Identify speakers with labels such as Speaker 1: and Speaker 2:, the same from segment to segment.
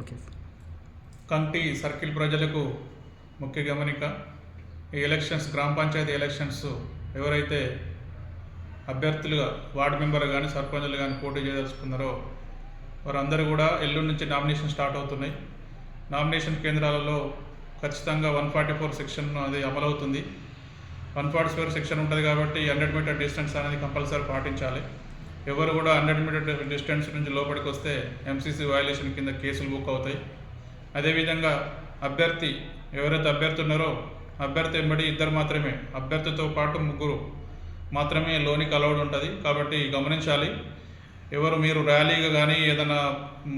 Speaker 1: Okay
Speaker 2: కంటి circle ప్రజలకు ముఖ్య గమనిక ఈ ఎలక్షన్స్ గ్రామ పంచాయతీ ఎలక్షన్స్ ఎవరైతే అభ్యర్థులుగా వార్డు మెంబర్ కానీ సర్పంచులు కానీ పోటీ చేయదలుచుకున్నారో వారందరూ కూడా ఎల్లుండి నుంచి నామినేషన్ స్టార్ట్ అవుతున్నాయి. నామినేషన్ కేంద్రాలలో ఖచ్చితంగా వన్ ఫార్టీ ఫోర్ సెక్షన్ అది అమలవుతుంది. వన్ ఫార్టీ ఫోర్ సెక్షన్ ఉంటుంది కాబట్టి హండ్రెడ్ మీటర్ డిస్టెన్స్ అనేది కంపల్సరీ పాటించాలి. ఎవరు కూడా హండ్రెడ్ మీటర్ డిస్టెన్స్ నుంచి లోపలికి వస్తే ఎంసీసీ వయలేషన్ కింద కేసులు బుక్ అవుతాయి. అదేవిధంగా అభ్యర్థి ఎవరైతే అభ్యర్థి ఉన్నారో అభ్యర్థి వెంబడి ఇద్దరు మాత్రమే అభ్యర్థితో పాటు ముగ్గురు మాత్రమే లోనికి అలౌడ్ ఉంటుంది. కాబట్టి గమనించాలి ఎవరు మీరు ర్యాలీగా కానీ ఏదైనా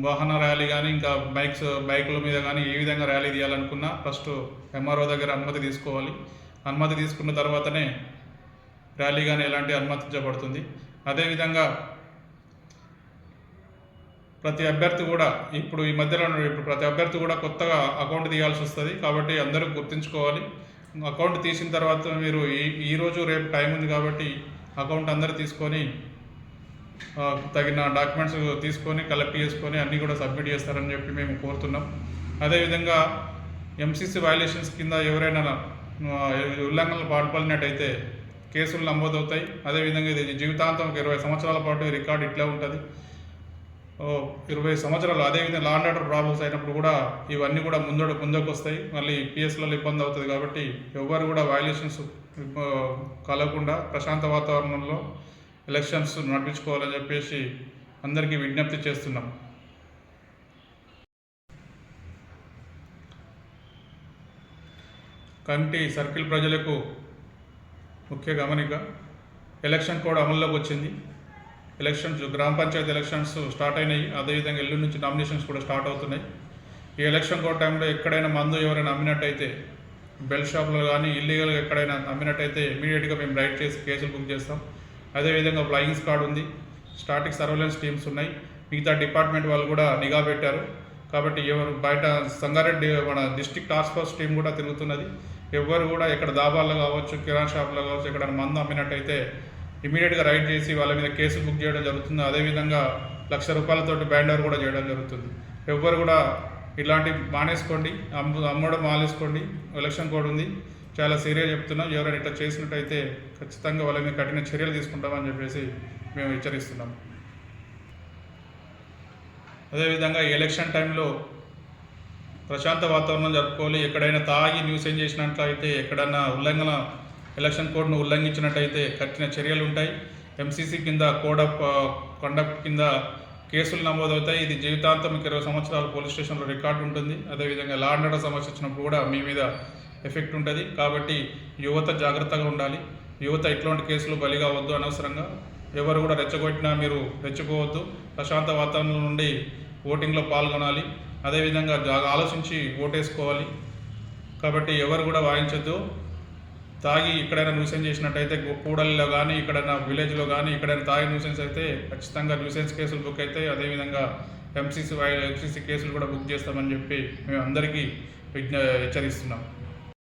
Speaker 2: వాహన ర్యాలీ కానీ ఇంకా బైక్స్ బైకుల మీద కానీ ఏ విధంగా ర్యాలీ తీయాలనుకున్నా ఫస్ట్ ఎంఆర్ఓ దగ్గర అనుమతి తీసుకోవాలి. అనుమతి తీసుకున్న తర్వాతనే ర్యాలీ కానీ ఎలాంటి అనుమతించబడుతుంది. అదేవిధంగా ప్రతి అభ్యర్థి కూడా ఇప్పుడు ఈ మధ్యలో ఇప్పుడు ప్రతి అభ్యర్థి కూడా కొత్తగా అకౌంట్ తీయాల్సి వస్తుంది కాబట్టి అందరూ గుర్తుంచుకోవాలి. అకౌంట్ తీసిన తర్వాత మీరు ఈ ఈరోజు రేపు టైం ఉంది కాబట్టి అకౌంట్ అందరూ తీసుకొని తగిన డాక్యుమెంట్స్ తీసుకొని కలెక్ట్ చేసుకొని అన్నీ కూడా సబ్మిట్ చేస్తారని చెప్పి మేము కోరుతున్నాం. అదేవిధంగా ఎంసీసీ వైలేషన్స్ కింద ఎవరైనా ఉల్లంఘనలు పాల్పడినట్టయితే కేసులు నమోదవుతాయి. అదేవిధంగా ఇది జీవితాంతం ఒక ఇరవై సంవత్సరాల పాటు రికార్డు ఇట్లా ఉంటుంది. ఓ, ఇరవై సంవత్సరాలు అదేవిధంగా లా అండ్ ఆర్డర్ ప్రాబ్లమ్స్ అయినప్పుడు కూడా ఇవన్నీ కూడా ముందడు ముందుకు వస్తాయి మళ్ళీ పిఎస్లలో ఇబ్బంది అవుతుంది కాబట్టి ఎవరు కూడా వయలేషన్స్ కలగకుండా ప్రశాంత వాతావరణంలో ఎలక్షన్స్ నడిపించుకోవాలని చెప్పేసి అందరికీ విజ్ఞప్తి చేస్తున్నాం. కంటి సర్కిల్ ప్రజలకు ముఖ్య గమనిక ఎలక్షన్ కోడ్ అమల్లోకి వచ్చింది. ఎలక్షన్స్ గ్రామ పంచాయతీ ఎలక్షన్స్ స్టార్ట్ అయినాయి. అదేవిధంగా ఎల్లుండి నుంచి నామినేషన్స్ కూడా స్టార్ట్ అవుతున్నాయి. ఈ ఎలక్షన్ కోడ్ టైంలో ఎక్కడైనా మందు ఎవరైనా అమ్మినట్టయితే బెల్ షాప్లో కానీ ఇల్లీగల్గా ఎక్కడైనా అమ్మినట్టయితే ఇమీడియట్గా మేము రైడ్ చేసి కేసులు బుక్ చేస్తాం. అదేవిధంగా ఫ్లయింగ్ స్క్వాడ్ ఉంది. స్టాటిక్ సర్వేలెన్స్ టీమ్స్ ఉన్నాయి. మిగతా డిపార్ట్మెంట్ వాళ్ళు కూడా నిఘా పెట్టారు. కాబట్టి ఎవరు బయట సంగారెడ్డి మన డిస్ట్రిక్ట్ టాస్క్ ఫోర్స్ టీం కూడా తిరుగుతున్నది. ఎవరు కూడా ఇక్కడ దాబాల్లో కావచ్చు కిరాణా షాప్లో కావచ్చు ఎక్కడ మందు అమ్మినట్టయితే ఇమీడియట్గా రైడ్ చేసి వాళ్ళ మీద కేసు బుక్ చేయడం జరుగుతుంది. అదేవిధంగా లక్ష రూపాయలతోటి బ్యాండ్ ఓవర్ కూడా చేయడం జరుగుతుంది. ఎవ్వరు కూడా ఇలాంటి మానేసుకోండి అమ్ము అమ్మడం మానేసుకోండి. ఎలక్షన్ కోడ్ ఉంది. చాలా సీరియస్ చెప్తున్నాం. ఎవరైనా ఇట్లా చేసినట్టయితే ఖచ్చితంగా వాళ్ళ మీద కఠిన చర్యలు తీసుకుంటామని చెప్పేసి మేము హెచ్చరిస్తున్నాం. అదేవిధంగా ఎలక్షన్ టైంలో ప్రశాంత వాతావరణం జరుపుకోవాలి. ఎక్కడైనా తాగి న్యూస్ ఏం చేసినట్లయితే ఎక్కడైనా ఉల్లంఘన ఎలక్షన్ కోడ్ను ఉల్లంఘించినట్టయితే కఠిన చర్యలు ఉంటాయి. ఎంసీసీ కింద కోడ్ ఆఫ్ కండక్ట్ కింద కేసులు నమోదవుతాయి. ఇది జీవితాంతం ఇరవై సంవత్సరాలు పోలీస్ స్టేషన్లో రికార్డు ఉంటుంది. అదేవిధంగా లా అండ్ ఆర్డర్ సమస్య వచ్చినప్పుడు కూడా మీ మీద ఎఫెక్ట్ ఉంటుంది. కాబట్టి యువత జాగ్రత్తగా ఉండాలి. యువత ఇట్లాంటి కేసులు బలిగా అవద్దు అనవసరంగా. ఎవరు కూడా రెచ్చగొట్టినా మీరు రెచ్చిపోవద్దు. ప్రశాంత వాతావరణం నుండి ఓటింగ్లో పాల్గొనాలి. అదేవిధంగా జాగా ఆలోచించి ఓటేసుకోవాలి. కాబట్టి ఎవరు కూడా వాయించొద్దు. తాగి ఎక్కడైనా న్యూసెన్స్ చేసినట్టయితే కూడలిలో కానీ ఎక్కడైనా విలేజ్లో కానీ ఎక్కడైనా తాగి న్యూసెన్స్ అయితే ఖచ్చితంగా న్యూసెన్స్ కేసులు బుక్ అయితే అదేవిధంగా ఎంసీసీ ఎంసీసీ కేసులు కూడా బుక్ చేస్తామని చెప్పి మేము అందరికీ విజ్ఞ హెచ్చరిస్తున్నాం.